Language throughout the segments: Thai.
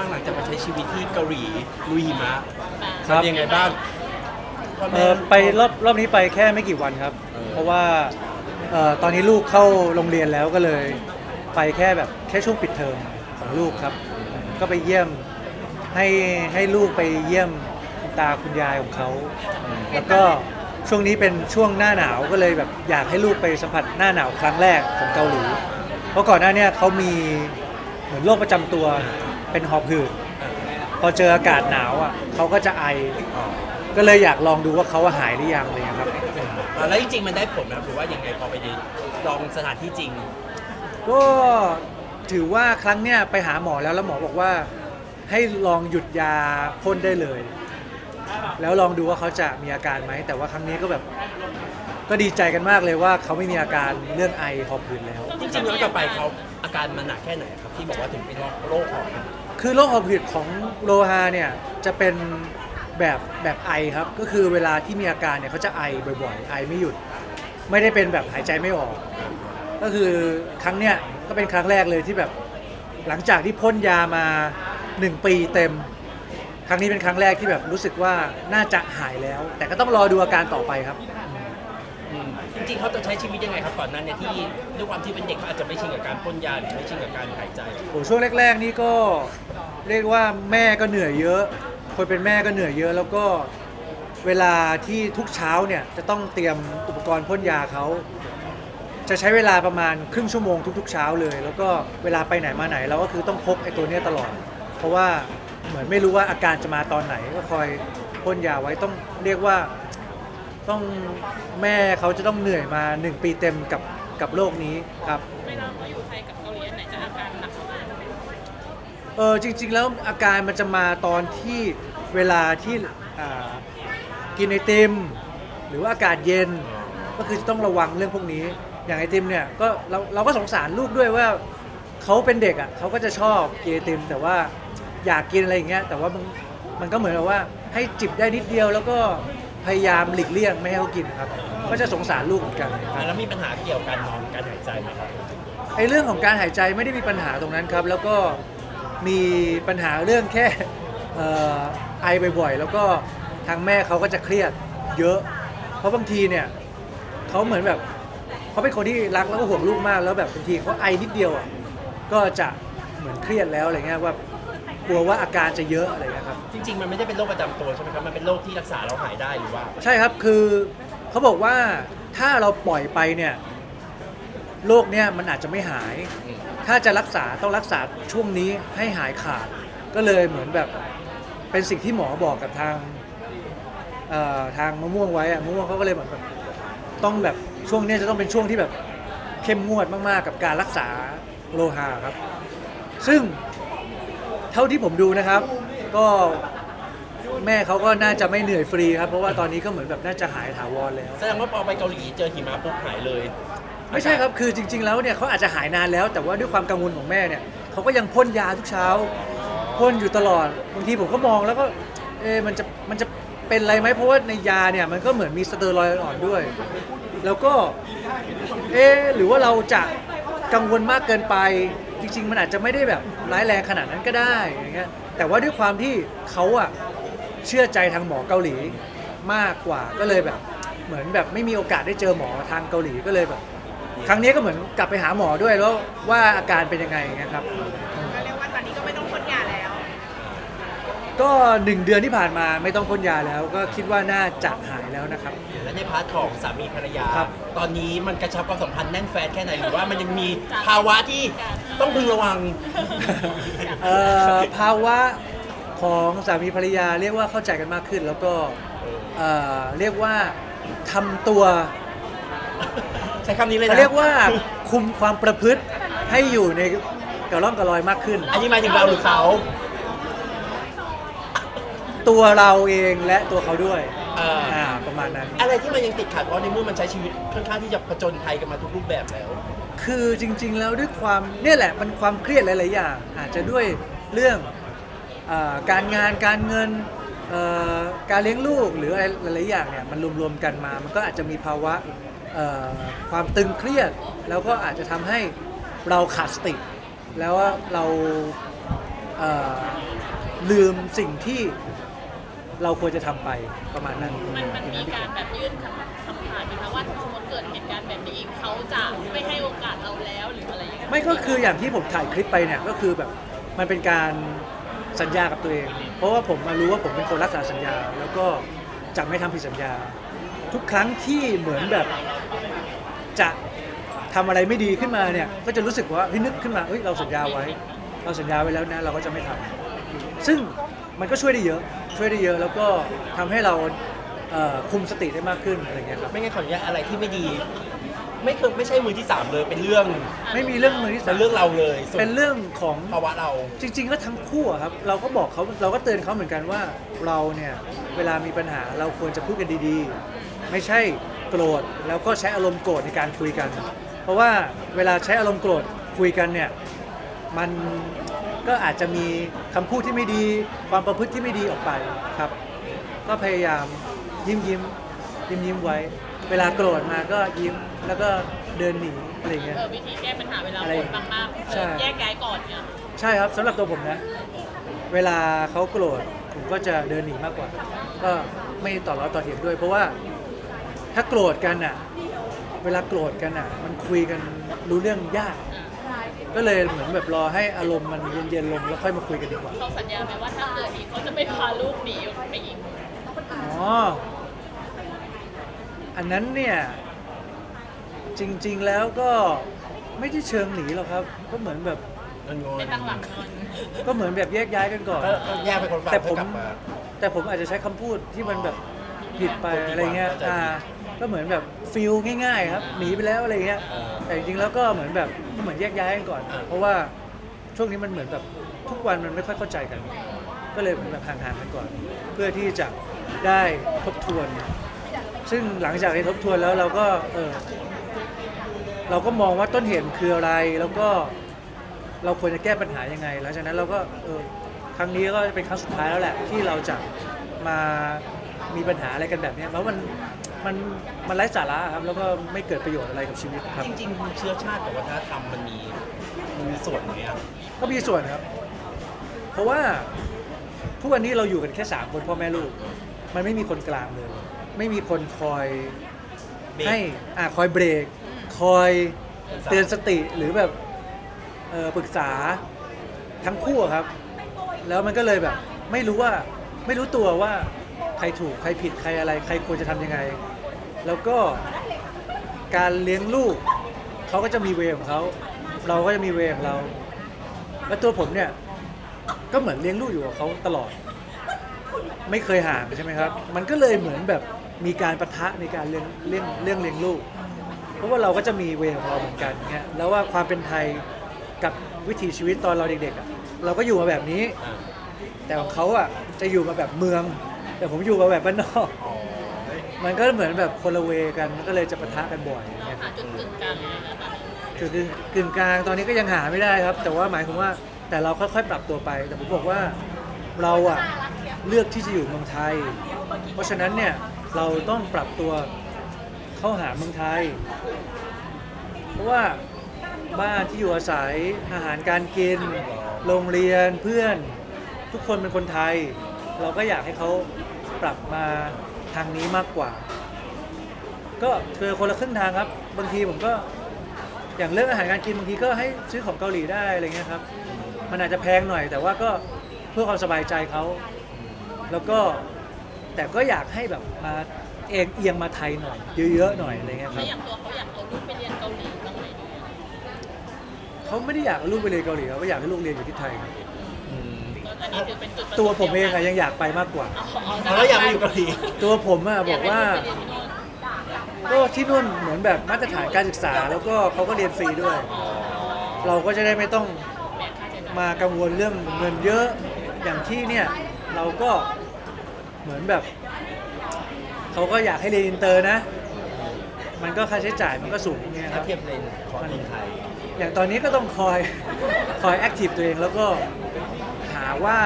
างหลังจากมาใช้ชีวิตที่เกาหลีลุยหิมะครับ เป็นยังไงบ้างพ่อเอแม่อไปรอบรอบนี้ไปแค่ไม่กี่วันครับเออเพราะว่าเอ่อตอนนี้ลูกเข้าโรงเรียนแล้วก็เลย ไปแค่แบบแค่ช่วงปิดเทอมของลูกครับ ก็ไปเยี่ยมให้ให้ลูกไปเยี่ยมคุณตาคุณยายของเขา แล้วก็ช่วงนี้เป็นช่วงหน้าหนาวก็เลยแบบอยากให้ลูกไปสัมผัสหน้าหนาวครั้งแรกของเกาหลี เพราะก่อนหน้าเนี้เขามีเหมือนโรคประจำตัว เป็นหอบหืดพอเจออากาศหนาวอะเขาก็จะไอ ก็เลยอยากลองดูว่าเขาหายหรือยังอะไรเลยครับ อ่าแล้วจริงๆ มันได้ผลไหมหรือว่ายังไงพอไปลองสถานที่จริง ก็ถือว่าครั้งเนี้ยไปหาหมอแล้วแล้วหมอบอกว่า ให้ลองหยุดยาพ่นได้เลย แล้วลองดูว่าเขาจะมีอาการไหม แต่ว่าครั้งนี้ก็แบบ ก็ดีใจกันมากเลยว่าเขาไม่มีอาการเรื่องไอหอบหืดแล้ว จริงๆย้อนกลับไปเขาอาการมันหนักแค่ไหนครับ ที่บอกว่าถึงเป็นโรคหอบหืด คือโรคหอบหืดของโลฮาเนี่ยจะเป็นแบบแบบไอครับ ก็คือเวลาที่มีอาการเนี่ยเขาจะไอบ่อยๆ ไอไม่หยุด ไม่ได้เป็นแบบหายใจไม่ออก ก็คือครั้งเนี้ยก็เป็นครั้งแรกเลยที่แบบหลังจากที่พ่นยามา1ปีเต็ม ครั้งนี้เป็นครั้งแรกที่แบบรู้สึกว่าน่าจะหายแล้ว แต่ก็ต้องรอดูอาการต่อไปครับ จริงๆเขาจะใช้ชีวิตยังไงครับก่อนหนั้นเนี่ยที่ด้วยความที่เป็นเด็กเขาอาจจะไม่ชินกับการพ่นยาหรือไม่ชินกับการหายใจ โอ้ช่วงแรก ๆ นี่ก็เรียกว่าแม่ก็เหนื่อยเยอะ คนเป็นแม่ก็เหนื่อยเยอะแล้วก็เวลาที่ทุกเช้าเนี่ยจะต้องเตรียมอุปกรณ์พ่นยาเขาจะใช้เวลาประมาณครึ่งชั่วโมงทุกๆเช้าเลย แล้วก็เวลาไปไหนมาไหนเราก็คือต้องพกไอ้ตัวเนี้ยตลอด เพราะว่าเหมือนไม่รู้ว่าอาการจะมาตอนไหนก็คอยพ่นยาไว้ต้องเรียกว่า ต้องแม่เขาจะต้องเหนื่อยมา 1 ปีเต็มกับกับโรคนี้ครับเวลามาอยู่ไทยกับเกาหลีอันไหนจะอาการหนักกว่ากันเออจริง ๆ แล้วอาการมันจะมาตอนที่เวลาที่อ่ากินไอติม หรือว่าอากาศเย็นก็คือจะต้องระวังเรื่องพวกนี้ อย่างไอติมเนี่ยก็เราเราก็สงสารลูกด้วยว่าเขาเป็นเด็กอะเขาก็จะชอบกินไอติม แต่ว่าอยากกินอะไรอย่างเงี้ยแต่ว่ามันมันก็เหมือนกับว่าให้จิบได้นิดเดียวแล้วก็ พยายามหลีกเลี่ยงไม่ให้เขากินครับ ก็จะสงสารลูกเหมือนกันครับ แล้วมีปัญหาเกี่ยวกับการนอนการหายใจไหมครับ ไอ้เรื่องของการหายใจไม่ได้มีปัญหาตรงนั้นครับ แล้วก็มีปัญหาเรื่องแค่เอ่อไอบ่อยๆ แล้วก็ทางแม่เขาก็จะเครียดเยอะ เพราะบางทีเนี่ยเขาเหมือนแบบเขาเป็นคนที่รักแล้วก็ห่วงลูกมาก แล้วแบบบางทีเขาไอนิดเดียวอะก็จะเหมือนเครียดแล้วอะไรเงี้ยว่าก ลัวว่าอาการจะเยอะอะไรเงี้ยครับ จริง ๆ มันไม่ได้เป็นโรคประจำตัวใช่ไหมครับ มันเป็นโรคที่รักษาเราหายได้หรือว่า ใช่ครับ คือเขาบอกว่าถ้าเราปล่อยไปเนี่ยโรคเนี่ยมันอาจจะไม่หาย ถ้าจะรักษาต้องรักษาช่วงนี้ให้หายขาด ก็เลยเหมือนแบบเป็นสิ่งที่หมอบอกกับทางเอ่อทางมะม่วงไว้อะมะม่วงเขาก็เลยเหมือนแบบต้องแบบช่วงเนี้ยจะต้องเป็นช่วงที่แบบเข้มงวดมากๆ กับการรักษาโลหะครับ ซึ่ง เท่าที่ผมดูนะครับ ก็แม่เขาก็น่าจะไม่เหนื่อยฟรีครับ เพราะว่าตอนนี้ก็เหมือนแบบน่าจะหายถาวรแล้ว แสดงว่าพอไปเกาหลีเจอหิมะปุ๊บหายเลย ไม่ใช่ครับ คือจริง ๆ แล้วเนี่ยเขาอาจจะหายนานแล้ว แต่ว่าด้วยความกังวลของแม่เนี่ยเขาก็ยังพ่นยาทุกเช้าพ่นอยู่ตลอด บางทีผมก็มองแล้วก็ เอะมันจะ มันจะเป็นอะไรไหม เพราะว่าในยาเนี่ยมันก็เหมือนมีสเตอรอยด์อ่อนด้วย แล้วก็ เอะหรือว่าเราจะกังวลมากเกินไป จริง ๆ มันอาจจะไม่ได้แบบร้ายแรงขนาดนั้นก็ได้อย่างเงี้ยแต่ว่าด้วยความที่เขาอะเชื่อใจทางหมอเกาหลีมากกว่าก็เลยแบบ เหมือนแบบไม่มีโอกาสได้เจอหมอทางเกาหลีก็เลยแบบ ครั้งนี้ก็เหมือนกลับไปหาหมอด้วยแล้วว่าอาการเป็นยังไงอย่างเงี้ยครับ ก็เรียกว่าตอนนี้ก็ไม่ต้องพ่นยาแล้ว ก็หนึ่งเดือนที่ผ่านมาไม่ต้องพ่นยาแล้วก็คิดว่าน่าจะหายแล้วนะครับ และในพาร์ทของสามีภรรยา ครับ ตอนนี้มันกระชับความสัมพันธ์แน่นแฟนแค่ไหนหรือว่ามันยังมีภาวะที่ต้องพึงระวัง เอ่อภาวะของสามีภรรยาเรียกว่าเข้าใจกันมากขึ้น แล้วก็เอ่อเรียกว่าทำตัวใช้คำนี้เลยเขานะเรียกว่าคุมความประพฤติให้อยู่ในกระร่องกระลอยมากขึ้น อันนี้หมายถึงเราหรือเขา ตัวเราเองและตัวเขาด้วยเอ่อออ่าประมาณนั้น อะไรที่มันยังติดขัดเพราะในเมื่อมันใช้ชีวิตค่อนข้างที่จะผจญภัยกันมาทุกรูปแบบแล้ว คือจริง ๆ แล้วด้วยความเนี่ยแหละมันความเครียดหลาย ๆ อย่าง อาจจะด้วยเรื่องอาการงานการเงินเอ่อการเลี้ยงลูกหรืออะไรหลาย ๆ อย่างเนี่ยมันรวม ๆ กันมา มันก็อาจจะมีภาวะเอ่อความตึงเครียด แล้วก็อาจจะทำให้เราขาดสติ แล้วเราเอ่อลืมสิ่งที่ เราควรจะทำไปประมาณนั้นมันมันมีการแบบยื่นคำคำขาดไหมคะว่าถ้าสมมติเกิดเหตุการณ์แบบนี้อีกเขาจะไม่ให้โอกาสเราแล้วหรืออะไรอย่างเงี้ยไม่ก็คืออย่างที่ผมถ่ายคลิปไปเนี่ยก็คือแบบมันเป็นการสัญญากับตัวเอง เพราะว่าผมมารู้ว่าผมเป็นคนรักษาสัญญา แล้วก็จะไม่ทำผิดสัญญา ทุกครั้งที่เหมือนแบบจะทำอะไรไม่ดีขึ้นมาเนี่ยก็จะรู้สึกว่าเฮ้ยนึกขึ้นมาเฮ้ยเราสัญญาไว้ เราสัญญาไว้แล้วนะเราก็จะไม่ทำซึ่งมันก็ช่วยได้เยอะ ช่วยได้เยอะแล้วก็ทำให้เราเอ่อคุมสติได้มากขึ้นอะไรเงี้ยครับไม่งั้นขออนุญาตอะไรที่ไม่ดี ไม่เคยไม่ใช่มือที่สามเลยเป็นเรื่องไม่มีเรื่องมือที่เป็สามนเรื่องเราเลยส่วนเป็นเรื่องของ ภาวะเรา จริงๆก็ทั้งคู่อะครับเราก็บอกเขาเราก็เตือนเขาเหมือนกันว่าเราเนี่ยเวลามีปัญหาเราควรจะพูดกันดีๆ ไม่ใช่โกรธแล้วก็ใช้อารมณ์โกรธในการคุยกัน เพราะว่าเวลาใช้อารมณ์โกรธคุยกันเนี่ยมัน ก็อาจจะมีคำพูดที่ไม่ดี ความประพฤติที่ไม่ดีออกไปครับ ก็พยายามยิ้มยิ้มยิ้มยิ้มไว้ เวลาโกรธมาก็ยิ้มแล้วก็เดินหนีอะไรอย่างเงี้ย เออวิธีแก้ปัญหาเวลาอะไรคนมากๆใช่เออแยกย้ายก่อนเนี่ยใช่ครับสำหรับตัวผมนะ เวลาเขาโกรธผมก็จะเดินหนีมากกว่า ก็ไม่ต่อล้อต่อเถียงด้วย เพราะว่าถ้าโกรธกันอะ เวลาโกรธกันอะ มันคุยกันรู้เรื่องยาก ก็เลยเหมือนแบบรอให้อารมณ์มันเย็นๆลงแล้วค่อยมาคุยกันดีกว่า เขาสัญญาไหมว่าถ้าเกิดอีกเขาจะไม่พาลูกหนีไปอีกอ๋อ อันนั้นเนี่ย จริงๆแล้วก็ไม่ได้เชิงหนีหรอกครับ ก็เหมือนแบบเงินงอนไปตั้งหลักนอนก็เหมือนแบบแยกย้ายกันก่อน ก็ก็แยกไปคนฝั่งแต่ผมกลับมา แต่ผมอาจจะใช้คำพูดที่มันแบบผิดไปอะไรเงี้ยเข้าใจผิดอ่า ก็เหมือนแบบฟิลง่ายๆครับหนีไปแล้วอะไรเงี้ยเออแต่จริงๆแล้วก็เหมือนแบบก็เหมือนแยกย้ายกันก่อนเออเพราะว่าช่วงนี้มันเหมือนแบบทุกวันมันไม่ค่อยเข้าใจกัน ก็เลยเหมือนแบบห่างๆกันก่อน เพื่อที่จะได้ทบทวน ซึ่งหลังจากที่ทบทวนแล้วเราก็เออเราก็มองว่าต้นเหตุคืออะไรแล้วก็เราควรจะแก้ปัญหายังไง หลังจากนั้นเราก็เออครั้งนี้ก็เป็นครั้งสุดท้ายแล้วแหละ ที่เราจะมามีปัญหาอะไรกันแบบเนี้ยเพราะมัน มันมันไร้สาระครับแล้วก็ไม่เกิดประโยชน์อะไรกับชีวิตครับ จริงๆ เชื้อชาติกับวัฒนธรรมมันมีมันมีส่วนไหมครับก็มีส่วนครับ เพราะว่าทุกวันนี้เราอยู่กันแค่สามคนพ่อแม่ลูก มันไม่มีคนกลางเลย ไม่มีคนคอยเบรก ให้อ่าคอยเบรก คอยเตือนสติหรือแบบเอ่อปรึกษาทั้งคู่อะครับ แล้วมันก็เลยแบบ ไม่รู้ว่าไม่รู้ตัวว่า ใครถูกใครผิดใครอะไร ใครควรจะทำยังไง แล้วก็การเลี้ยงลูกเขาก็จะมีเวของเขาเราก็จะมีเวของเรา แล้วตัวผมเนี่ยก็เหมือนเลี้ยงลูกอยู่กับเขาตลอด ไม่เคยห่างใช่ไหมครับ มันก็เลยเหมือนแบบมีการประทะในการเลี้ยงเลี้ยงเลี้ยงเลี้ยงลูก เพราะว่าเราก็จะมีเวของเราเหมือนกันเงี้ยแล้วว่าความเป็นไทยกับวิถีชีวิตตอนเราเด็กๆอะเราก็อยู่มาแบบนี้ แต่ของเขาอะจะอยู่มาแบบเมือง แต่ผมอยู่มาแบบบ้านนอกอ๋อมันก็เหมือนแบบคนละเวกันมันก็เลยจะปะทะกันบ่อยอย่างเราเงี้ยหาจุดกึ่งกลางเลยนะตอนนี้คือกึ่งกึ่งกลางตอนนี้ก็ยังหาไม่ได้ครับ แต่ว่าหมายถึงว่าแต่เราค่อยๆปรับตัวไป แต่ผมบอกว่าเราอะเลือกที่จะอยู่เมืองไทย เพราะฉะนั้นเนี่ยเราต้องปรับตัวเข้าหาเมืองไทย เพราะว่าบ้านที่อยู่อาศัยอาหารการกิน โรงเรียนเพื่อน ทุกคนเป็นคนไทย เราก็อยากให้เขา ปรับมาทางนี้มากกว่า ก็เจอคนละครึ่งทางครับ บางทีผมก็อย่างเรื่องอาหารการกินบางทีก็ให้ซื้อของเกาหลีได้อะไรเงี้ยครับ มันอาจจะแพงหน่อย แต่ว่าก็เพื่อความสบายใจเขาแล้วก็แต่ก็อยากให้แบบมาเองเอียงมาไทยหน่อย เยอะๆหน่อยอะไรเงี้ยคถ้ารับอย่างตัวเขาอยากเอาลูกไปเรียนเกาหลีบ้างไหมเขาไม่ได้อยากเอาลูกไปเรียนเกาหลีเขาก็อยากให้ลูกเรียนอยู่ที่ไทยครับ อืมก็อันนี้ถือเป็นจุดประสงค์ตัวผมเองอะยังอยากไปมากกว่าอ๋ออ๋อเอาแล้วอยากมาอยู่เกาหลี ตัวผมอะบอกว่ายให้ลูไปเรียนที่โน่นก็ที่นู่นเหมือนแบบมาตรฐานการศึกษา แล้วก็เขาก็เรียนฟรีด้วย เราก็จะได้ไม่ต้องแบกค่าใช้จ่ายมากังวลเรื่องเงินเยอะอย่างที่เนี่ย เราก็เหมือนแบบ เขาก็อยากให้เรียนอินเตอร์นะ มันก็ค่าใช้จ่ายมันก็สูงเนี่ยคถ้ารับ เทียบเลนของเมืองไทย อย่างตอนนี้ก็ต้องคอย คอยแอคทีฟตัวเองแล้วก็หา ว่า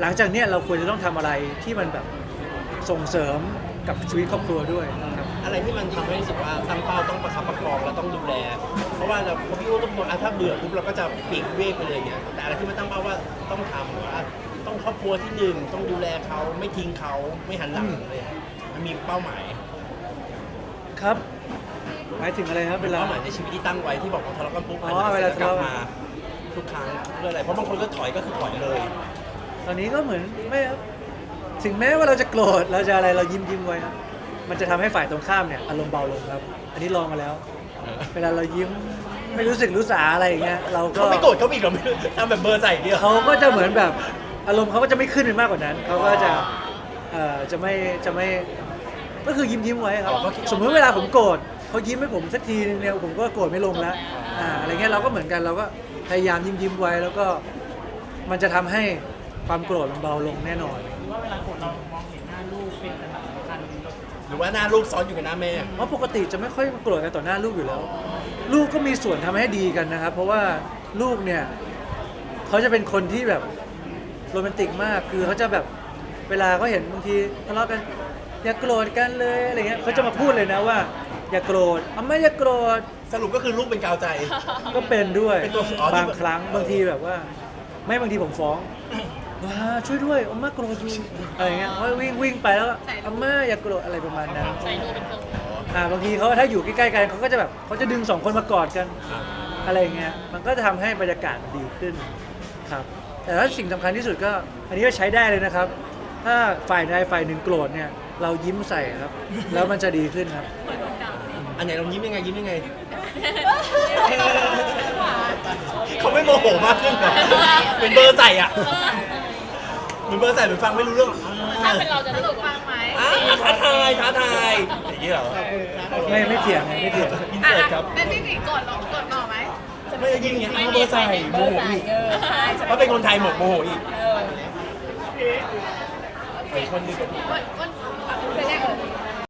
หลังจากเนี้ยเราควรจะต้องทำอะไรที่มันแบบส่งเสริมกับชีวิตครอบครัวด้วยนะครับ อะไรที่มันทำให้รู้สึกว่าตั้งเป้าต้องประคับประคองแล้วต้องดูแล เพราะว่าเราพอพี่โอ้ต้องบอกอะถ้าเบื่อปุ๊บเราก็จะปลีกเวกไปเลยเนี่ยแต่อะไรที่มันตั้งเป้าว่าต้องทำว่าต้องครอบครัวที่หนึ่งต้องดูแลเขาไม่ทิ้งเขาไม่หันหลังเลยมันมีเป้าหมายครับหมายถึงอะไรครับเวลา เป้าหมายในชีวิตที่ตั้งไว้ที่บอกว่าทะเลาะกันปุ๊บอ๋อเวลาทะกลัเลาะบกันมา ทุกครั้งเพื่ออะไรเพราะบางคนก็ถอยก็คือถอยเลย ตอนนี้ก็เหมือนไม่ครับถึงแม้ว่าเราจะโกรธเราจะอะไรเรายิ้มยิ้มไว้ครับมันจะทำให้ฝ่ายตรงข้ามเนี่ยอารมณ์เบาลงครับ อันนี้ลองมาแล้ว เวลาเรายิ้มไม่รู้สึกรู้สาอะไรอย่างเงี้ยเราก็เขาไม่โกรธเขาอีกเหรอไม่รู้ทำแบบเบอร์ใส่เดียวเขาก็จะเหมือนแบบอารมณ์เขาก็จะไม่ขึ้นไปมากกว่านั้นเขาก็จะเอ่อจะไม่จะไม่ก็คือยิ้มยิ้มไว้ครับสมมติเวลาผมโกรธเขายิ้มให้ผมสักทีนึงเนี่ยผมก็โกรธไม่ลงแล้วอ่าอะไรเงี้ยเราก็เหมือนกันเราก็ พยายามยิ้มยิ้มไว้แล้วก็มันจะทำให้ความโกรธมันเบาลงแน่นอนหรือว่าเวลาโกรธเรามองเห็นหน้าลูกเป็นอันดับสำคัญหรือว่าหน้าลูกซ้อนอยู่กับหน้าแม่ เพราะปกติจะไม่ค่อยโกรธกันต่อหน้าลูกอยู่แล้ว ลูกก็มีส่วนทำให้ดีกันนะครับ เพราะว่าลูกเนี่ยเขาจะเป็นคนที่แบบโรแมนติกมากคือเขาจะแบบเวลาเขาเห็นบางทีทะเลาะกันอย่าโกรธกันเลยอะไรเงี้ยเขาจะมาพูดเลยนะว่า อย่าโกรธอะไม่อย่าโกรธ สรุปก็คือลูกเป็นกาวใจ ก็เป็นด้วยเป็นตัวอ๋อที่ บางครั้งบางทีแบบว่า ไม่บางทีผมฟ้องว่าช่วยด้วยอาม่าโกรธอยู่อะไรเงี้ยเขาวิ่งวิ่งไปแล้วก็อาม่าอย่าโกรธอะไรประมาณนั้นใช้ลูกเป็นเครื่องมืออ่าบางทีเขาถ้าอยู่ใกล้ๆกันเขาก็จะแบบเขาจะดึงสองคนมากอดกันอะไรอย่างเงี้ยมันก็จะทำให้บรรยากาศมันดีขึ้นครับ แต่ถ้าสิ่งสำคัญที่สุดก็ อันนี้ก็ใช้ได้เลยนะครับ ถ้าฝ่ายใดฝ่ายหนึ่งโกรธเนี่ย เรายิ้มใส่ครับ แล้วมันจะดีขึ้นครับอันไหนเรายิ้มยังไงยิ้มยังไง เขาไม่โมโหมากขึ้นเหรอเป็นเบอร์ใส่อะเหมือนเบอร์ใส่เหมือนฟังไม่รู้เรื่องถ้าเป็นเราจะรู้สึกว่าอ่าท้าทายท้าทายอย่างนี้เหรอไม่ไม่เถียงไม่เถียงอินเสิร์ตครับ เป็นพี่หนิงกดหรอกดต่อไหมไม่ได้ยิ้มอย่างเงี้ยเอาเบอร์ใส่โมโหอีกเพราะเป็นคนไทยหมดโมโหอีกเป็นคนดีกับวั